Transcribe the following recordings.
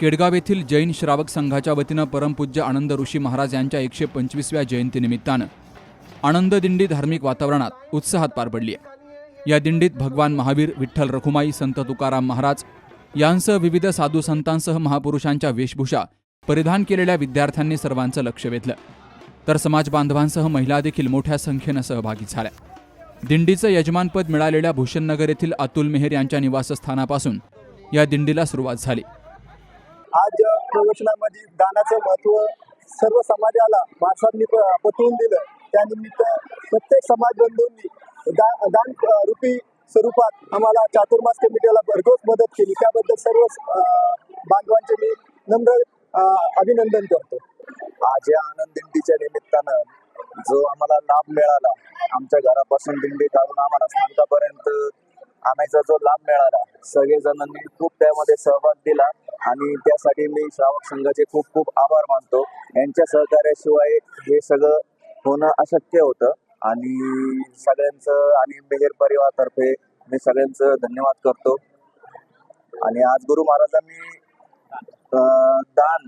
केडगाव येथील जैन श्रावक संघाच्या वतीनं परमपूज्य आनंद ऋषी महाराज यांच्या एकशे पंचवीसव्या जयंतीनिमित्तानं आनंद दिंडी धार्मिक वातावरणात उत्साहात पार पडली आहे. या दिंडीत भगवान महावीर विठ्ठल रखुमाई संत तुकाराम महाराज यांसह विविध साधू संतांसह महापुरुषांच्या वेशभूषा परिधान केलेल्या विद्यार्थ्यांनी सर्वांचं लक्ष वेधलं. तर समाज बांधवांसह महिला देखील मोठ्या संख्येनं सहभागी झाल्या. दिंडीचं यजमानपद मिळालेल्या भूषणनगर येथील अतुल मेहर यांच्या निवासस्थानापासून या दिंडीला सुरुवात झाली. आज प्रवचनामध्ये दानाचं महत्त्व सर्व समाजाला महाराजांनी प- पटवून दिलं. त्यानिमित्त प्रत्येक समाज बंधूंनी दा दान रूपी स्वरूपात आम्हाला चातुर्मास कमिटीला भरघोस मदत केली. त्याबद्दल सर्व बांधवांचे मी नम्र अभिनंदन करतो. आज या आनंद दिंडीच्या निमित्तानं जो आम्हाला लाभ मिळाला आमच्या घरापासून दिंडी काढून आम्हाला स्थानकापर्यंत आणायचा जो लाभ मिळाला. सगळेजणांनी खूप त्यामध्ये सहभाग दिला आणि त्यासाठी मी श्रावक संघाचे खूप खूप आभार मानतो. यांच्या सहकार्याशिवाय हे सगळं होणं अशक्य होतं. आणि सगळ्यांचं आणि मेहेर परिवारातर्फे मी सगळ्यांचं धन्यवाद करतो. आणि आज गुरु महाराजांनी दान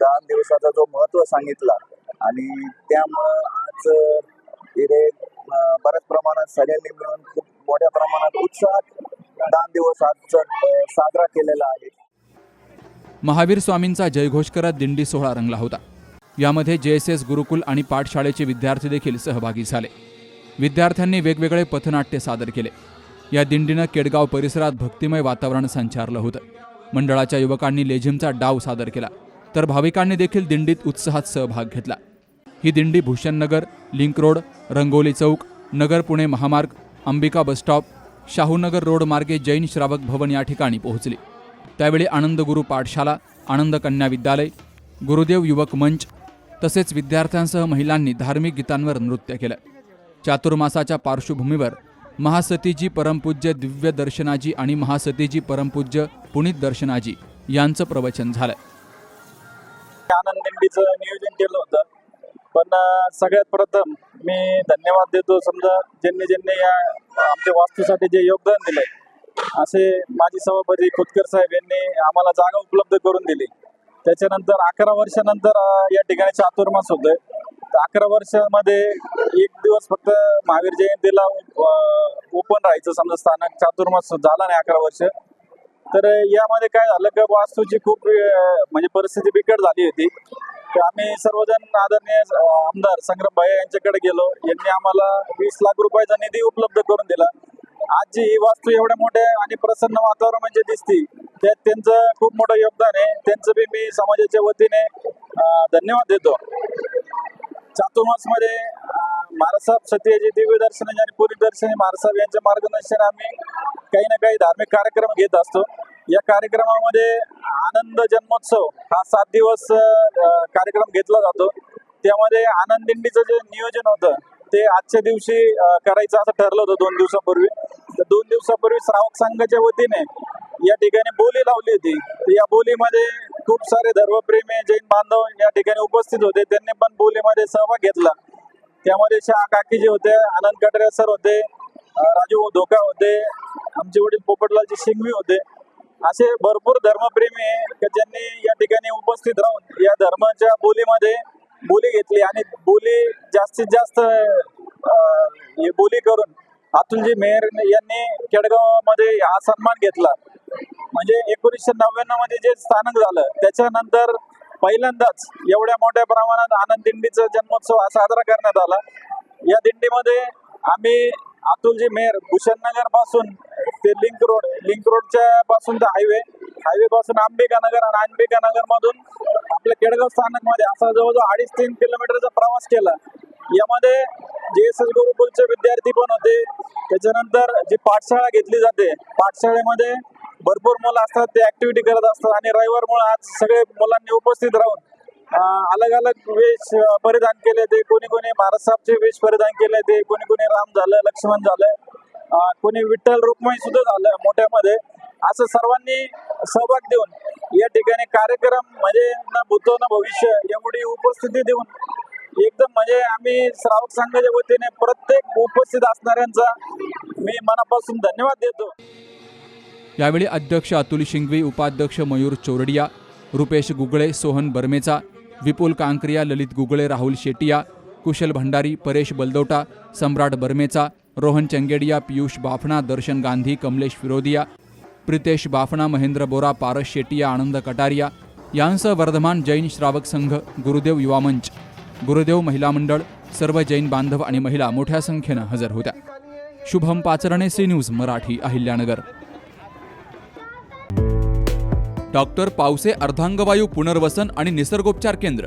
दान दिवसाचा जो महत्त्व सांगितला आणि त्यामुळं आज इथे बऱ्याच प्रमाणात सगळ्यांनी मिळून खूप मोठ्या प्रमाणात उत्साहात दान दिवस आज साजरा केलेला आहे. महावीर स्वामींचा जयघोष करत दिंडी सोहळा रंगला होता. यामध्ये जे एस एस गुरुकुल आणि पाठशाळेचे विद्यार्थी देखील सहभागी झाले. विद्यार्थ्यांनी वेगवेगळे पथनाट्य सादर केले. या दिंडीनं केडगाव परिसरात भक्तिमय वातावरण संचारलं होतं. मंडळाच्या युवकांनी लेझिमचा डाव सादर केला तर भाविकांनी देखील दिंडीत उत्साहात सहभाग घेतला. ही दिंडी भूषणनगर लिंक रोड रंगोली चौक नगर पुणे महामार्ग अंबिका बसस्टॉप शाहूनगर रोड मार्गे जैन श्रावक भवन या ठिकाणी पोहोचली. त्यावेळी आनंद गुरु पाठशाला आनंद कन्या विद्यालय गुरुदेव युवक मंच तसेच विद्यार्थ्यांसह महिलांनी धार्मिक गीतांवर नृत्य केलं. चातुर्मासाच्या पार्श्वभूमीवर महासतीजी परमपूज्य दिव्य दर्शनाजी आणि महासतीजी परमपूज्य पुनीत दर्शनाजी यांचं प्रवचन झालं. आनंद नियोजन केलं होतं. पण सगळ्यात प्रथम मी धन्यवाद देतो. समजा ज्यांनी ज्यांनी या आमच्या वास्तूसाठी जे योगदान दिले असे माजी सभापती खोतकर साहेब यांनी आम्हाला जागा उपलब्ध करून दिली. त्याच्यानंतर अकरा वर्षानंतर या ठिकाणी चातुर्मास होतोय. अकरा वर्षामध्ये एक दिवस फक्त महावीर जयंतीला ओपन राहायचं. समजा स्थानक चातुर्मास झाला नाही अकरा वर्ष. तर यामध्ये काय झालं की वास्तूची खूप म्हणजे परिस्थिती बिकट झाली होती. आम्ही सर्वजण आदरणीय आमदार संग्राम भाई यांच्याकडे गेलो. यांनी आम्हाला वीस लाख रुपयाचा निधी उपलब्ध करून दिला. आजची ही वास्तू एवढ्या मोठ्या आणि प्रसन्न वातावरण म्हणजे दिसती त्यात त्यांचं खूप मोठं योगदान आहे. त्यांचं बी मी समाजाच्या वतीने धन्यवाद देतो. चातुर्मासमध्ये महाराज साहेब दिव्य दर्शनाचे आणि पुरी दर्शनी महाराज यांच्या मार्गदर्शन आम्ही काही ना काही धार्मिक कार्यक्रम घेत असतो. या कार्यक्रमामध्ये आनंद जन्मोत्सव हा सात दिवस कार्यक्रम घेतला जातो. त्यामध्ये आनंद दिंडीचं जे नियोजन होतं ते आजच्या दिवशी करायचं असं ठरलं होतं दोन दिवसापूर्वी. तर दोन दिवसापूर्वी श्रावक संघाच्या वतीने या ठिकाणी बोली लावली होती. या बोलीमध्ये खूप सारे धर्मप्रेमी जैन बांधव या ठिकाणी उपस्थित होते. त्यांनी पण बोलीमध्ये सहभाग घेतला. त्यामध्ये शाह काकी जे होते आनंद कटरे सर होते राजू धोका होते आमचे वडील पोपटलालजी शिंगवी होते. असे भरपूर धर्मप्रेमी आहे की ज्यांनी या ठिकाणी उपस्थित राहून या धर्माच्या बोलीमध्ये बोली घेतली आणि बोली जास्तीत जास्त हे बोली करून अतुलजी मेहर यांनी केडगावमध्ये हा सन्मान घेतला. म्हणजे एकोणीसशे नव्याण्णवमध्ये जे स्थानक झालं त्याच्यानंतर पहिल्यांदाच एवढ्या मोठ्या प्रमाणात आनंद दिंडीचा जन्मोत्सव हा साजरा करण्यात आला. या दिंडीमध्ये आम्ही अतुलजी मेहर भूषणनगरपासून ते लिंक रोड लिंक रोडच्या पासून तर हायवे हायवे पासून अंबिका नगर आणि अंबिका नगर मधून आपल्या केडगाव स्थानकमध्ये असा जवळजवळ अडीच तीन किलोमीटरचा प्रवास केला. यामध्ये जे एस एस गुरुकुलचे विद्यार्थी पण होते. त्याच्यानंतर जी पाठशाळा घेतली जाते पाठशाळेमध्ये भरपूर मुलं असतात ते ऍक्टिव्हिटी करत असतात आणि रविवारमुळे आज सगळे मुलांनी उपस्थित राहून अलग अलग वेश परिधान केले. ते कोणी कोणी महाराज साहेबचे वेश परिधान केले. ते कोणी कोणी राम झालं लक्ष्मण झालं. कोणी विठ्ठल रुक्माई सुद्धा झालं मोठ्यामध्ये. असं सर्वांनी सहभाग देऊन या ठिकाणी कार्यक्रम म्हणजे ना भूतो ना भविष्य एवढी उपस्थिती देऊन एकदम म्हणजे आम्ही श्रावक संघाच्या वतीने प्रत्येक उपस्थित असणाऱ्यांचा मी मनापासून धन्यवाद देतो. यावेळी अध्यक्ष अतुल शिंगवी उपाध्यक्ष मयूर चोरडिया रुपेश गुगळे सोहन बर्मेचा विपुल कांकरिया ललित गुगळे राहुल शेटिया कुशल भंडारी परेश बलदोटा सम्राट बर्मेचा रोहन चंगेडिया पियुष बाफणा दर्शन गांधी कमलेश फिरोदिया प्रितेश बाफणा महेंद्र बोरा पारस शेटिया आनंद कटारिया यांसह वर्धमान जैन श्रावक संघ गुरुदेव युवा मंच गुरुदेव महिला मंडळ सर्व जैन बांधव आणि महिला मोठ्या संख्येनं हजर होत्या. Shubham Pacharne C news Marathi Ahilyanagar. Doctor Pawase अर्धांगवायू पुनर्वसन आणि निसर्गोपचार केंद्र.